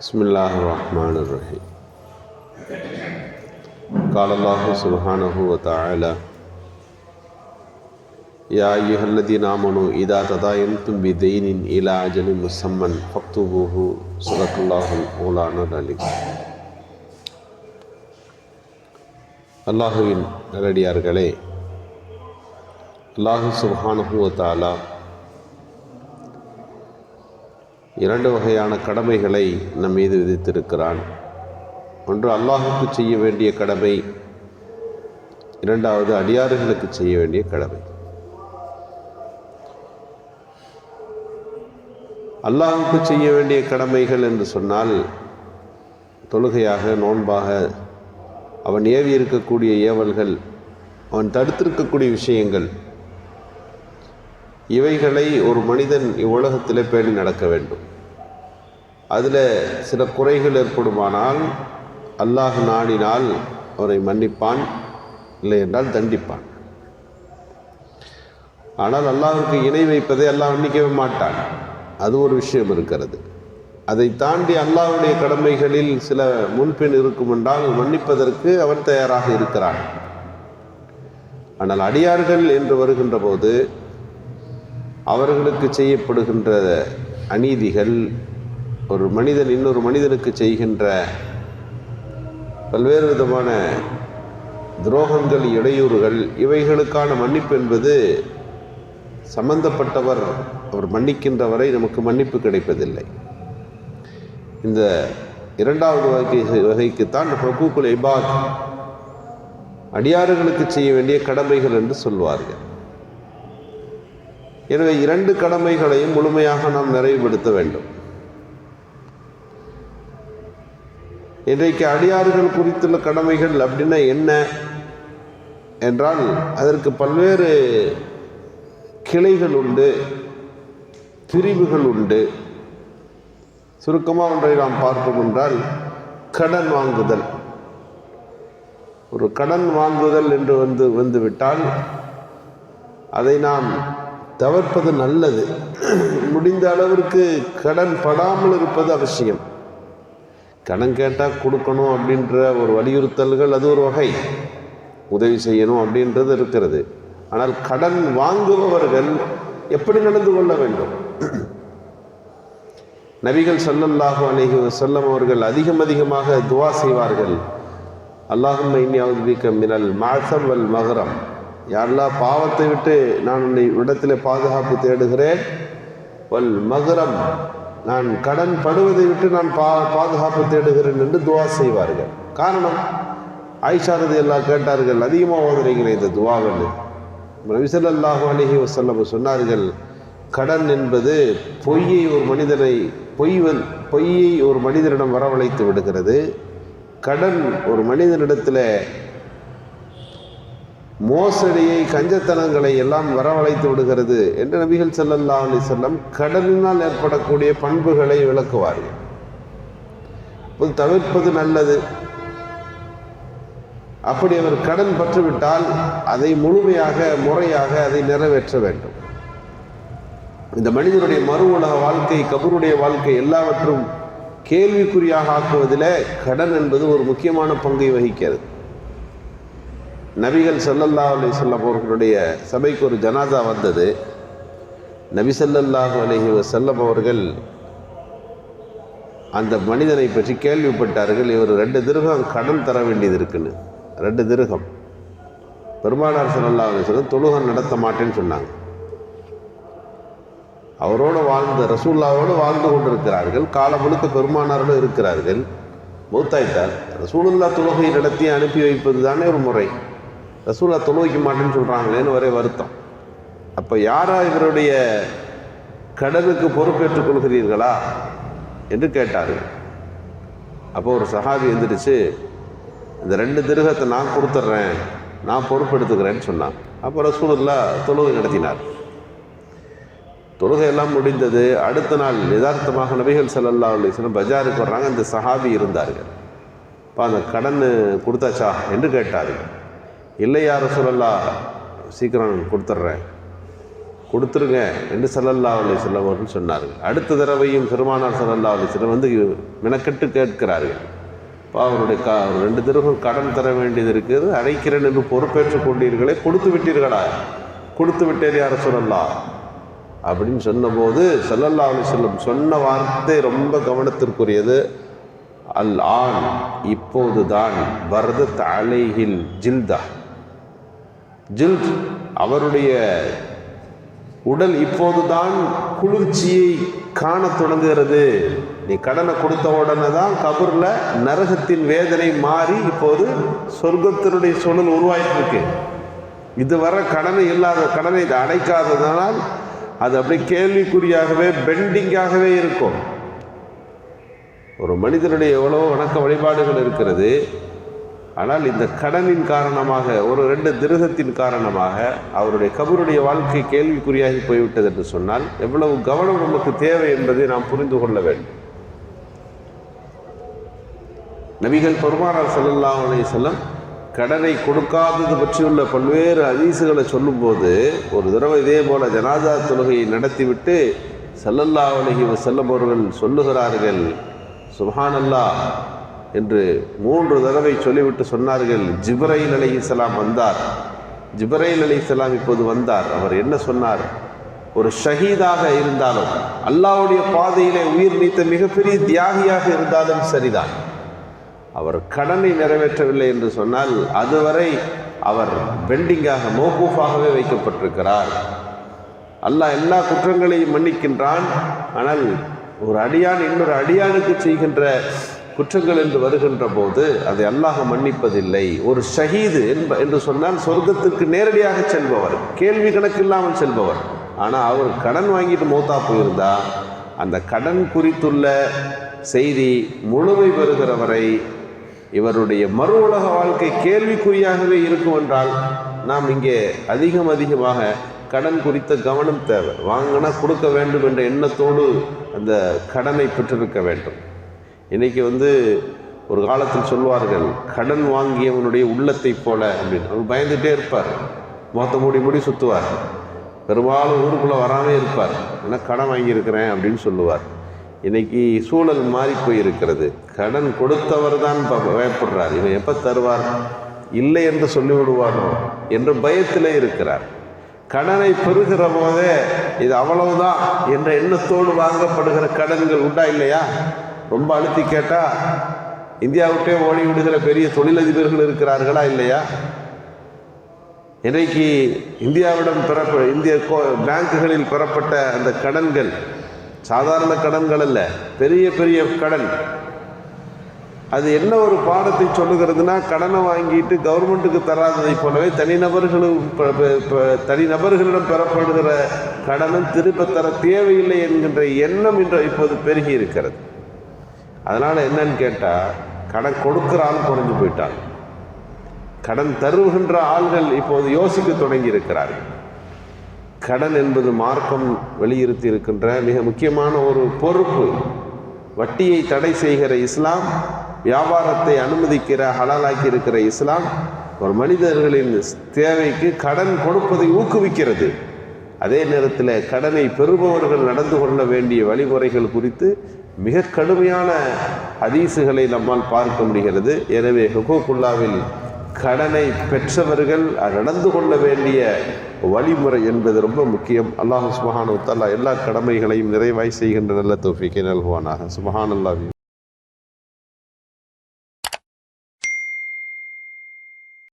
بسم الله الرحمن الرحيم قال الله سبحانه وتعالى يا أيها الذين آمنوا إذا تداينتم بدين إلى أجل مسمى فاكتبوه صدق الله مولانا العليم அல்லாஹுவின் நல்லடியார்களே அல்லாஹு சுப்ஹானஹு வ இரண்டு வகையான கடமைகளை நம் மீது விதித்திருக்கிறான். ஒன்று அல்லாஹுக்கு செய்ய வேண்டிய கடமை. இரண்டாவது அடியாறுகளுக்கு செய்ய வேண்டிய கடமை. அல்லாஹுக்கு செய்ய வேண்டிய கடமைகள் என்று சொன்னால் தொழுகையாக நோன்பாக அவன் ஏவி இருக்கக்கூடிய ஏவல்கள் அவன் தடுத்திருக்கக்கூடிய விஷயங்கள் இவைகளை ஒரு மனிதன் இவ்வுலகத்தில் பேணி நடக்க வேண்டும். அதில் சில குறைகள் ஏற்படுமானால் அல்லாஹ் நாடினால் அவரை மன்னிப்பான் இல்லை என்றால் தண்டிப்பான். ஆனால் அல்லாஹுக்கு இணை வைப்பதை அல்லாஹ் மன்னிக்கவே மாட்டான். அது ஒரு விஷயம் இருக்கிறது. அதை தாண்டி அல்லாஹுடைய கடமைகளில் சில முன்பின் இருக்கும் என்றால் மன்னிப்பதற்கு அவன் தயாராக இருக்கிறான். ஆனால் அடியார்கள் என்று வருகின்ற போது அவர்களுக்கு செய்யப்படுகின்ற அநீதிகள் ஒரு மனிதன் இன்னொரு மனிதனுக்கு செய்கின்ற பல்வேறு விதமான துரோகங்கள் இடையூறுகள் இவைகளுக்கான மன்னிப்பு என்பது சம்பந்தப்பட்டவர் அவர் மன்னிக்கின்ற வரை நமக்கு மன்னிப்பு கிடைப்பதில்லை. இந்த இரண்டாவது வகை வகைக்குத்தான் ஹக்கூக்குல் இபாத் அடியாறுகளுக்கு செய்ய வேண்டிய கடமைகள் என்று சொல்வார்கள். எனவே இரண்டு கடமைகளையும் முழுமையாக நாம் நிறைவுபடுத்த வேண்டும். இன்றைக்கு அடியாறுகள் குறித்துள்ள கடமைகள் அப்படின்னா என்ன? என்றால் அதற்கு பல்வேறு கிளைகள் உண்டு பிரிவுகள் உண்டு. சுருக்கமாக ஒன்றை நாம் பார்ப்போம் என்றால் கடன் வாங்குதல். ஒரு கடன் வாங்குதல் என்று வந்து வந்துவிட்டால் அதை நாம் தவிர்ப்பது நல்லது. முடிந்த அளவிற்கு கடன் படாமல் இருப்பது அவசியம். கடன் கேட்டால் கொடுக்கணும் அப்படின்ற ஒரு வலியுறுத்தல்கள் அது ஒரு வகை. உதவி செய்யணும் அப்படின்றது இருக்கிறது. ஆனால் கடன் வாங்குபவர்கள் எப்படி நடந்து கொள்ள வேண்டும்? நபிகள் சல்லல்லாஹு அலைஹி வஸல்லம் அவர்கள் அதிகம் அதிகமாக துவா செய்வார்கள். அல்லாஹும் இன்னியாவது மினல் மாசம் வல் மகரம் யாரெல்லாம் பாவத்தை விட்டு நான் உன்னை இடத்தில் பாதுகாப்பு தேடுகிறேன். வல் மகரம் நான் கடன் படுவதை விட்டு நான் பா பாதுகாப்பு தேடுகிறேன் என்று துவா செய்வார்கள். காரணம் ஆயிஷாரதி எல்லாம் கேட்டார்கள் அதிகமாக ஓதுறீங்களே இந்த துவாவில் நபிசல்லாஹு அலஹி வசல்லம் சொன்னார்கள் கடன் என்பது பொய்யை ஒரு மனிதனை பொய் பொய்யை ஒரு மனிதனிடம் வரவழைத்து விடுகிறது. கடன் ஒரு மனிதனிடத்தில் மோசடியை கஞ்சத்தனங்களை எல்லாம் வரவழைத்து விடுகிறது என்று நபிகள் செல்லல்லா அலி செல்லம் கடனினால் ஏற்படக்கூடிய பண்புகளை விளக்குவார்கள். இப்போது தவிர்ப்பது நல்லது. அப்படி அவர் கடன் பற்றுவிட்டால் அதை முழுமையாக முறையாக அதை நிறைவேற்ற வேண்டும். இந்த மனிதனுடைய மறு உலக வாழ்க்கை கபருடைய வாழ்க்கை எல்லாவற்றும் கேள்விக்குறியாக ஆக்குவதில் கடன் என்பது ஒரு முக்கியமான பங்கை வகிக்கிறது. நபிகள் சல்லல்லா அலி சொல்லம் அவர்களுடைய சபைக்கு ஒரு ஜனாதா வந்தது. நபி சல்லல்லாஹு அலஹி வசல்லம் அவர்கள் அந்த மனிதனை பற்றி கேள்விப்பட்டார்கள் இவர் ரெண்டு திருகம் கடன் தர வேண்டியது இருக்குன்னு. ரெண்டு திருகம். பெருமானார் சல்லல்லா அலிஸ்லம் தொழுகம் நடத்த மாட்டேன்னு சொன்னாங்க. அவரோடு வாழ்ந்த ரசூல்லாவோடு வாழ்ந்து கொண்டிருக்கிறார்கள். காலம் முழுக்க பெருமானாரோடு இருக்கிறார்கள். மூத்தாயிட்டார் ரசூலுல்லா தொழுகை நடத்தி அனுப்பி வைப்பது தானே ஒரு முறை. ரசூலா தொழுவிக்க மாட்டேன்னு சொல்கிறாங்களேன்னு ஒரே வருத்தம். அப்போ யாரா இவருடைய கடனுக்கு பொறுப்பேற்றுக் கொள்கிறீர்களா என்று கேட்டார்கள். அப்போ ஒரு சஹாபி எந்திரிச்சு இந்த ரெண்டு திருகத்தை நான் கொடுத்துட்றேன் நான் பொறுப்பெடுத்துக்கிறேன்னு சொன்னான். அப்போ ரசூலுல்லா தொழுகை நடத்தினார். தொழுகை எல்லாம் முடிந்தது அடுத்த நாள் யதார்த்தமாக நபிகள் சல்லல்லா அலிஸ்லம் பஜாருக்கு வர்றாங்க அந்த சஹாபி இருந்தார்கள். இப்போ அந்த கடன் கொடுத்தாச்சா என்று கேட்டார்கள். இல்லை யார் சொல்லல்லா சீக்கிரம் கொடுத்துட்றேன். கொடுத்துருங்க என்று சல்லல்லா அலி செல்லம் அவர்கள் சொன்னார்கள். அடுத்த தடவையும் பெருமானார் சல்லல்லா அலி செல்லம் வந்து மெனக்கெட்டு கேட்கிறார்கள். இப்போ அவருடைய க ரெண்டு தடவை கடன் தர வேண்டியது இருக்குது அழைக்கிறேன் என்று பொறுப்பேற்றுக் கொண்டீர்களே கொடுத்து விட்டீர்களா? கொடுத்து விட்டேன் யார் சொல்லலாம் அப்படின்னு சொன்னபோது சல்லல்லா அலி செல்லம் சொன்ன வார்த்தை ரொம்ப கவனத்திற்குரியது. அல் ஆன் இப்போதுதான் பரதத் அலைஹில் ஜில்தா. ஜில்த் அவருடைய உடல் இப்போதுதான் குளிர்ச்சியை காணத் தொடங்குகிறது. நீ கடனை கொடுத்த உடனே தான் கபூரில் நரகத்தின் வேதனை மாறி இப்போது சொர்க்கத்தினுடைய சூழல் உருவாயிட்டு இருக்கு இதுவரை கடனை இல்லாத கடனை அடைக்காததனால் அது அப்படியே கேள்விக்குறியாகவே பெண்டிங்காகவே இருக்கும். ஒரு மனிதனுடைய எவ்வளோ வணக்க வழிபாடுகள் இருக்கிறது. ஆனால் இந்த கடனின் காரணமாக ஒரு ரெண்டு திருகத்தின் காரணமாக அவருடைய கபருடைய வாழ்க்கை கேள்விக்குறியாகி போய்விட்டது என்று சொன்னால் எவ்வளவு கவனம் நமக்கு தேவை என்பதை நாம் புரிந்து கொள்ள வேண்டும். நபிகள் பெருமானார் ஸல்லல்லாஹு அலைஹி கடனை கொடுக்காதது பற்றியுள்ள பல்வேறு அதிசுகளை சொல்லும்போது ஒரு தடவை இதே போல ஜனாதா தொழுகையை நடத்திவிட்டு ஸல்லல்லாஹு அலைஹி செல்லம் அவர்கள் சொல்லுகிறார்கள் சுஹானல்லா என்று மூன்று தடவை சொல்லிவிட்டு சொன்னார்கள். ஜிப்ரைல் அலைஹிஸ்ஸலாம் வந்தார். ஜிப்ரைல் அலைஹிஸ்ஸலாம் இப்போது வந்தார். அவர் என்ன சொன்னார்? ஒரு ஷஹீதாக இருந்தாலும் அல்லாவுடைய பாதையிலே உயிர் நீத்த மிகப்பெரிய தியாகியாக இருந்தாலும் சரிதான். அவர் கடனை நிறைவேற்றவில்லை என்று சொன்னால் அதுவரை அவர் பெண்டிங்காக மோகூஃபாகவே வைக்கப்பட்டிருக்கிறார். அல்லாஹ் எல்லா குற்றங்களையும் மன்னிக்கின்றான். ஆனால் ஒரு அடியான் இன்னொரு அடியானுக்கு செய்கின்ற குற்றங்கள் என்று வருகின்ற போது அதை அல்லாஹ் மன்னிப்பதில்லை. ஒரு ஷஹீது என்ப என்று சொன்னால் சொர்க்கத்துக்கு நேரடியாக செல்பவர் கேள்வி கணக்கு இல்லாமல் செல்பவர். ஆனால் அவர் கடன் வாங்கிட்டு மூத்தா போயிருந்தா அந்த கடன் குறித்துள்ள செய்தி முழுமை பெறுகிற வரை இவருடைய மறு உலக வாழ்க்கை கேள்விக்குறியாகவே இருக்கும் என்றால் நாம் இங்கே அதிகம் அதிகமாக கடன் குறித்த கவனம் தேவை. வாங்கினா கொடுக்க வேண்டும் என்ற எண்ணத்தோடு அந்த கடனை பெற்றிருக்க வேண்டும். இன்றைக்கி வந்து ஒரு காலத்தில் சொல்வார்கள் கடன் வாங்கியவனுடைய உள்ளத்தை போல அப்படின்னு. அவர் பயந்துகிட்டே இருப்பார். மொத்த மூடி மூடி சுற்றுவார் பெரும்பாலும் ஊருக்குள்ளே வராமல் இருப்பார். ஏன்னா கடன் வாங்கியிருக்கிறேன் அப்படின்னு சொல்லுவார். இன்றைக்கி சூழல் மாறி போயிருக்கிறது. கடன் கொடுத்தவர் தான் ப- பயப்படுறார். இவன் எப்போ தருவார்? இல்லை என்று சொல்லிவிடுவானோ என்ற பயத்தில் இருக்கிறார். கடனை பெறுகிற போதே இது அவ்வளவுதான் என்ற எண்ணத்தோடு வாங்கப்படுகிற கடன்கள் உண்டா இல்லையா? ரொம்ப அழுத்தி கேட்டால் இந்தியாவுக்கே ஓடி விடுகிற பெரிய தொழிலதிபர்கள் இருக்கிறார்களா இல்லையா? இன்றைக்கு இந்தியாவிடம் பெறப்ப இந்திய கோ- பேங்குகளில் பெறப்பட்ட அந்த கடன்கள் சாதாரண கடன்கள் அல்ல பெரிய பெரிய கடன். அது என்ன ஒரு பாடத்தை சொல்லுகிறதுனா கடனை வாங்கிட்டு கவர்மெண்ட்டுக்கு தராததை போலவே தனிநபர்களும் தனிநபர்களிடம் பெறப்படுகிற கடனும் திரும்ப தர தேவையில்லை என்கின்ற எண்ணம் இன்று இப்போது பெருகி இருக்கிறது. அதனால் என்னன்னு கேட்டால் கடன் கொடுக்குற ஆள் குறைஞ்சு போயிட்டாங்க. கடன் தருகின்ற ஆள்கள் இப்போது யோசிக்க தொடங்கி இருக்கிறார்கள் கடன் என்பது மார்க்கம் வலியுறுத்தி இருக்கின்ற மிக முக்கியமான ஒரு பொறுப்பு. வட்டியை தடை செய்கிற இஸ்லாம் வியாபாரத்தை அனுமதிக்கிற ஹலாலாக்கி இருக்கிற இஸ்லாம் ஒரு மனிதர்களின் தேவைக்கு கடன் கொடுப்பதை ஊக்குவிக்கிறது. அதே நேரத்தில் கடனை பெறுபவர்கள் நடந்து கொள்ள வேண்டிய வழிமுறைகள் குறித்து மிக கடுமையான ஹதீஸுகளை நம்மால் பார்க்க முடிகிறது. எனவே ஹுகூக்குல்லாவில் கடனை பெற்றவர்கள் நடந்து கொள்ள வேண்டிய வழிமுறை என்பது ரொம்ப முக்கியம். அல்லாஹ் சுபஹானு தஆலா எல்லா கடமைகளையும் நிறைவாய் செய்கின்ற நல்ல தோஃபிக்கை நல்குவானாக. சுபஹான் அல்லாஹ்